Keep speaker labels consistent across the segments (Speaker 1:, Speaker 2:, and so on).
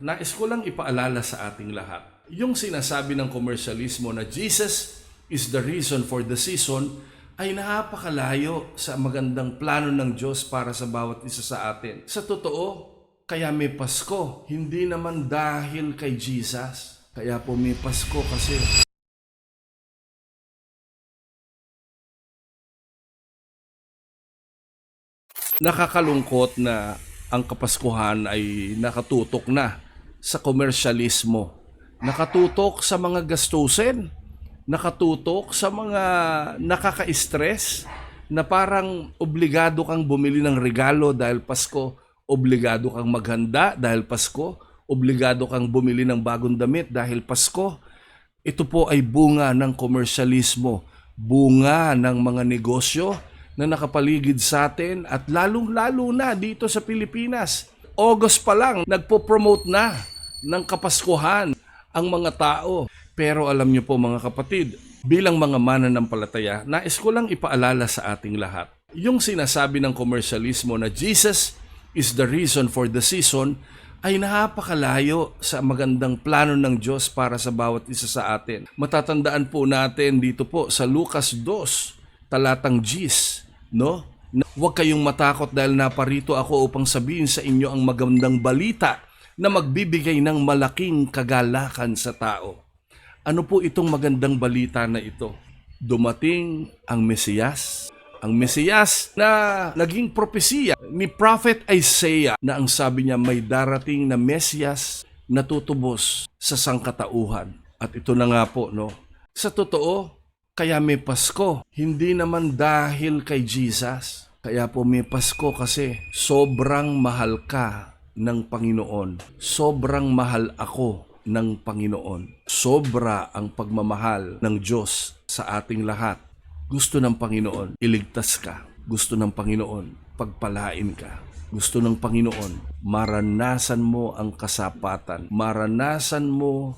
Speaker 1: Nais ko lang ipaalala sa ating lahat. Yung sinasabi ng komersyalismo na Jesus is the reason for the season ay napakalayo sa magandang plano ng Diyos para sa bawat isa sa atin. Sa totoo, kaya may Pasko, hindi naman dahil kay Jesus. Kaya po may Pasko kasi nakakalungkot na ang Kapaskuhan ay nakatutok na sa komersyalismo. Nakatutok sa mga gastusin. Nakatutok sa mga nakaka-stress na parang obligado kang bumili ng regalo dahil Pasko, obligado kang maghanda dahil Pasko, obligado kang bumili ng bagong damit dahil Pasko. Ito po ay bunga ng komersyalismo, bunga ng mga negosyo na nakapaligid sa atin at lalong-lalo na dito sa Pilipinas. August pa lang, nagpo-promote na ng Kapaskuhan ang mga tao. Pero alam niyo po mga kapatid, bilang mga mananampalataya, nais ko lang ipaalala sa ating lahat. Yung sinasabi ng komersyalismo na Jesus is the reason for the season ay napakalayo sa magandang plano ng Diyos para sa bawat isa sa atin. Matatandaan po natin dito po sa Lucas 2, talatang Gis, no? Huwag kayong matakot dahil naparito ako upang sabihin sa inyo ang magandang balita na magbibigay ng malaking kagalakan sa tao. Ano po itong magandang balita na ito? Dumating ang Mesiyas. Ang Mesiyas na naging propesiya ni Prophet Isaiah na ang sabi niya may darating na Mesiyas na tutubos sa sangkatauhan. At ito na nga po, no? Sa totoo, kaya may Pasko. Hindi naman dahil kay Jesus. Kaya po may Pasko kasi sobrang mahal ka ng Panginoon. Sobrang mahal ako ng Panginoon. Sobra ang pagmamahal ng Diyos sa ating lahat. Gusto ng Panginoon, iligtas ka. Gusto ng Panginoon, pagpalain ka. Gusto ng Panginoon, maranasan mo ang kasapatan. Maranasan mo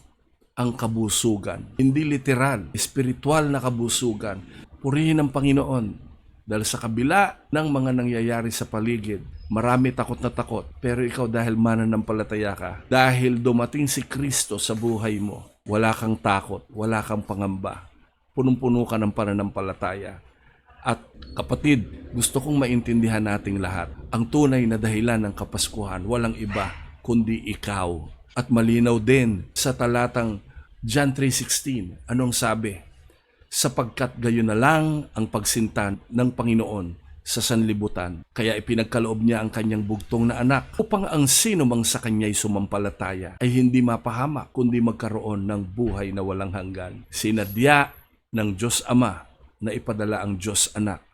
Speaker 1: ang kabusugan. Hindi literal, espiritual na kabusugan. Purihin ang Panginoon. Dahil sa kabila ng mga nangyayari sa paligid, marami takot na takot. Pero ikaw dahil mananampalataya ka, dahil dumating si Kristo sa buhay mo, wala kang takot, wala kang pangamba. Punong-puno ka ng pananampalataya. At kapatid, gusto kong maintindihan nating lahat. Ang tunay na dahilan ng Kapaskuhan, walang iba kundi ikaw. At malinaw din sa talatang John 3.16, anong sabi? sapagkat gayon na lang ang pagsintan ng Panginoon sa sanlibutan. Kaya ipinagkaloob niya ang kanyang bugtong na anak upang ang sino mang sa kanya'y sumampalataya ay hindi mapahama kundi magkaroon ng buhay na walang hanggan. Sinadya ng Diyos Ama na ipadala ang Diyos Anak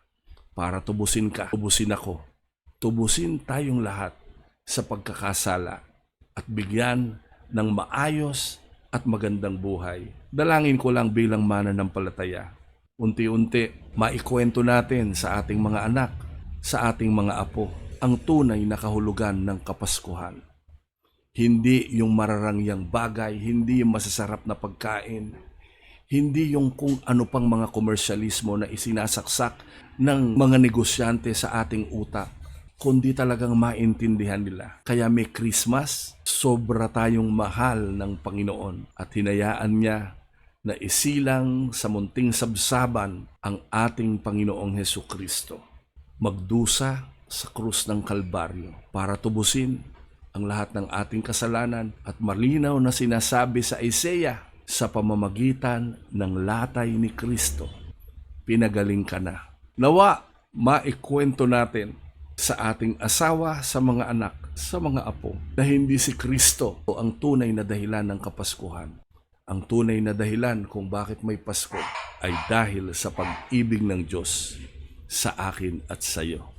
Speaker 1: para tubusin ka, tubusin ako, tubusin tayong lahat sa pagkakasala at bigyan ng maayos at magandang buhay. Dalangin ko lang bilang mananampalataya. Unti-unti, maikwento natin sa ating mga anak, sa ating mga apo, ang tunay na kahulugan ng Kapaskuhan. Hindi yung mararangyang bagay, hindi yung masasarap na pagkain, hindi yung kung ano pang mga komersyalismo na isinasaksak ng mga negosyante sa ating utak, kundi talagang maintindihan nila. Kaya may Christmas, sobra tayong mahal ng Panginoon at hinayaan niya na isilang sa munting sabsaban ang ating Panginoong Heso Kristo. Magdusa sa krus ng Kalbaryo para tubusin ang lahat ng ating kasalanan at malinaw na sinasabi sa Isaiah sa pamamagitan ng latay ni Kristo. Pinagaling ka na. Nawa, maikwento natin sa ating asawa, sa mga anak, sa mga apo na hindi si Kristo ang tunay na dahilan ng Kapaskuhan. Ang tunay na dahilan kung bakit may Pasko ay dahil sa pag-ibig ng Diyos sa akin at sa iyo.